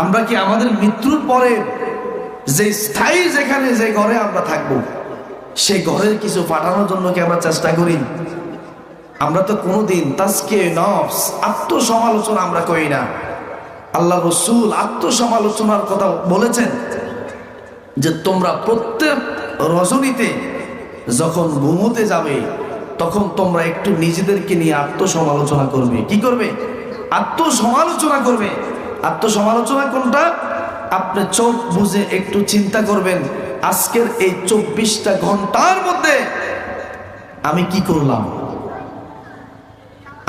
আমরা কি আমাদের মৃত্যুর পরে যে স্থায়ী যেখানে যে ঘরে আমরা থাকব সেই ঘরের কিছু পাঠানোর জন্য কি আমরা চেষ্টা করি? আমরা তো কোনোদিন তাজকে, নফস, আত্মসমালোচনা আমরা করি না। আল্লাহ রসুল আত্মসমালোচনার কথা বলেছেন যে তোমরা প্রত্যেক রজনীতে যখন ঘুমোতে যাবে, তখন তোমরা একটু নিজেদেরকে নিয়ে আত্মসমালোচনা করবে। কি করবে? আত্মসমালোচনা করবে। আত্মসমালোচনা কোনটা? আপনি চোখ বুঝে একটু চিন্তা করবেন, আজকের এই চব্বিশটা ঘণ্টার মধ্যে আমি কি করলাম?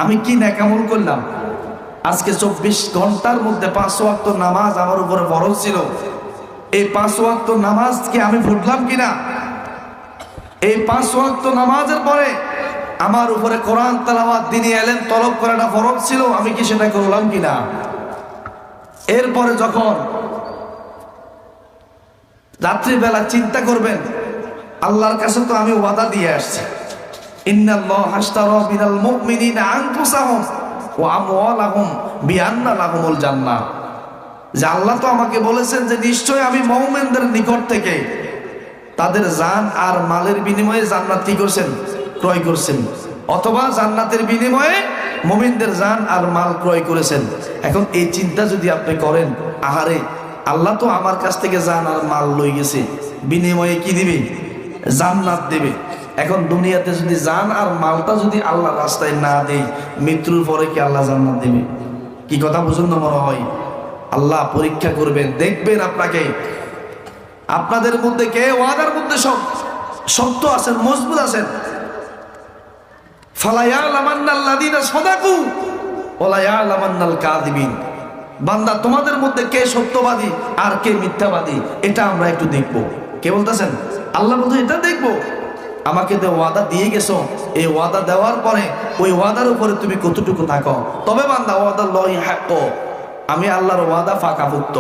আমি কি ন্যাকামল করলাম? আজকে চব্বিশ ঘণ্টার মধ্যে পাঁচ ওয়াক্ত নামাজ আমার উপরে বরফ ছিল। এই পাঁচ ওয়াক্ত নামাজকে আমি ফুটলাম কিনা? এই পাঁচ ওয়াক্ত নামাজের পরে আমার উপরে কোরআন, তালাওয়াত, দিনে এলেন, তলব করাটা ফরজ ছিল, আমি কি সেটা করলাম কিনা? এরপরে যখন রাত্রিবেলা চিন্তা করবেন, আল্লাহর কাছে তো আমি ওয়াদা দিয়ে আসছি। তো আমাকে বলেছেন যে আমি নিকট থেকে তাদের জান আর মালের বিনিময়ে জান্নাত কি করছেন, ক্রয় করছেন। অথবা জান্নাতের বিনিময়ে মুমিনদের জান আর মাল ক্রয় করেছেন। এখন এই চিন্তা যদি আপনি করেন, আহারে, আল্লাহ তো আমার কাছ থেকে জান আর মাল লই গেছে। বিনিময়ে কি দিবে? জান্নাত দেবে। এখন দুনিয়াতে যদি জান আর মালটা যদি আল্লাহ রাস্তায় না দেয়, মৃত্যুর পরে কি আল্লাহ জান্নাত দেবে? কি কথা বুঝুন না মনে হয়? আল্লাহ পরীক্ষা করবেন, দেখবেন আপনাকে। আপনাদের মধ্যে কে? ওয়াদার মধ্যে সব শক্ত আছেন, মজবুত আছেন। বান্দা, তোমাদের মধ্যে কে সত্যবাদী আর কে মিথ্যাবাদী, এটা আমরা একটু দেখব। কে বলতেছেন? আল্লাহ বলতে এটা দেখব। আমাকে যে ওয়াদা দিয়ে গেছো, এই ওয়াদা দেওয়ার পরে ওই ওয়াদার উপরে তুমি কতটুকু থাকো? তবে বান্দা, ওয়াদা লই হ্যাক আমি আল্লাহর ওয়াদা ফাঁকাভুক্ত।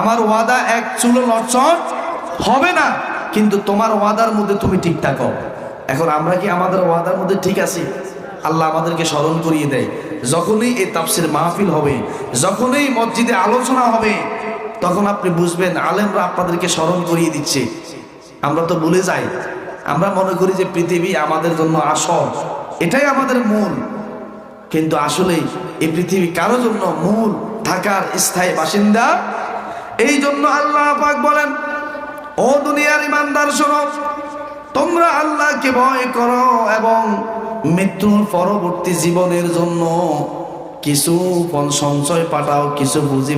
আমার ওয়াদা এক চুলো লটচট হবে না, কিন্তু তোমার ওয়াদার মধ্যে তুমি ঠিক থাকো। এখন আমরা কি আমাদের ওয়াদার মধ্যে ঠিক আছি? আল্লাহ আমাদেরকে স্মরণ করিয়ে দেয়। যখনই এই তাপসির মাহফিল হবে, যখনই মসজিদে আলোচনা হবে, তখন আপনি বুঝবেন আলেমরা আপনাদেরকে স্মরণ করিয়ে দিচ্ছে। আমরা তো ভুলে যাই। আমরা মনে করি যে পৃথিবী আমাদের জন্য আসল। এটাই আমাদের মূল। কিন্তু আসলে এই পৃথিবী কারও জন্য মূল থাকার স্থায়ী বাসিন্দা? এই জন্য আল্লাহ পাক বলেন, ও দুনিয়ার ইমানদার শোনো তোমরা আল্লাহকে ভয় করো এবং মৃত্যুর পরবর্তী জীবনের জন্য কিছু সঞ্চয় পাঠাও কিছু পুঁজি